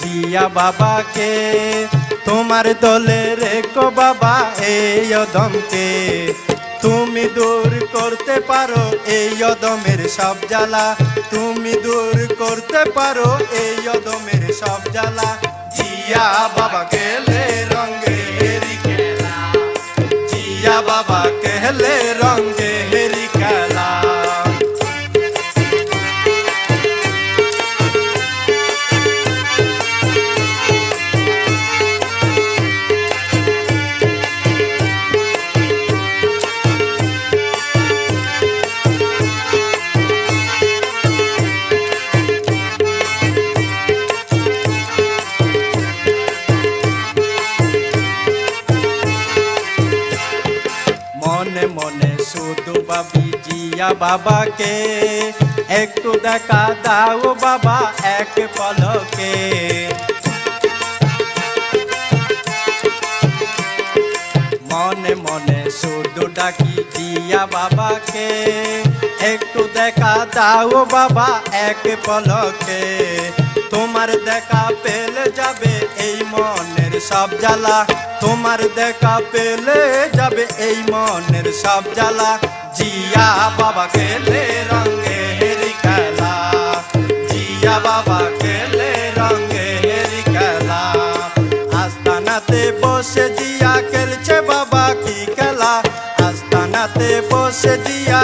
জিয়া বাবাকে। তোমার দলে রেখো বাবা এই অদমকে। তুমি দূর করতে পারো এই অদমের সব জ্বালা। তুমি দূর করতে পারো এই অদমের সব জ্বালা। জিয়া বাবা কেলে রঙে খেলা। জিয়া বাবা কেলে রঙে শুধু বাবি জিয়া বাবাকে, একটু দেখা দাও বাবা এক পলকে। মনে মনে শুধু ডাকি জিয়া বাবাকে, একটু দেখা দাও বাবা এক পলকে। তোমার দেখা পেলে যাবে এই মনের সব জ্বালা। তোমার দেখা পেলে যাবে এই মনের সব জ্বালা। জিয়া বাবা খেলে রঙে হেরি খেলা। জিয়া বাবা খেলে রঙে হেরি খেলা। আস্তানাতে বসে জিয়া খেলছে বাবা কি খেলা। আস্তানাতে বসে জিয়া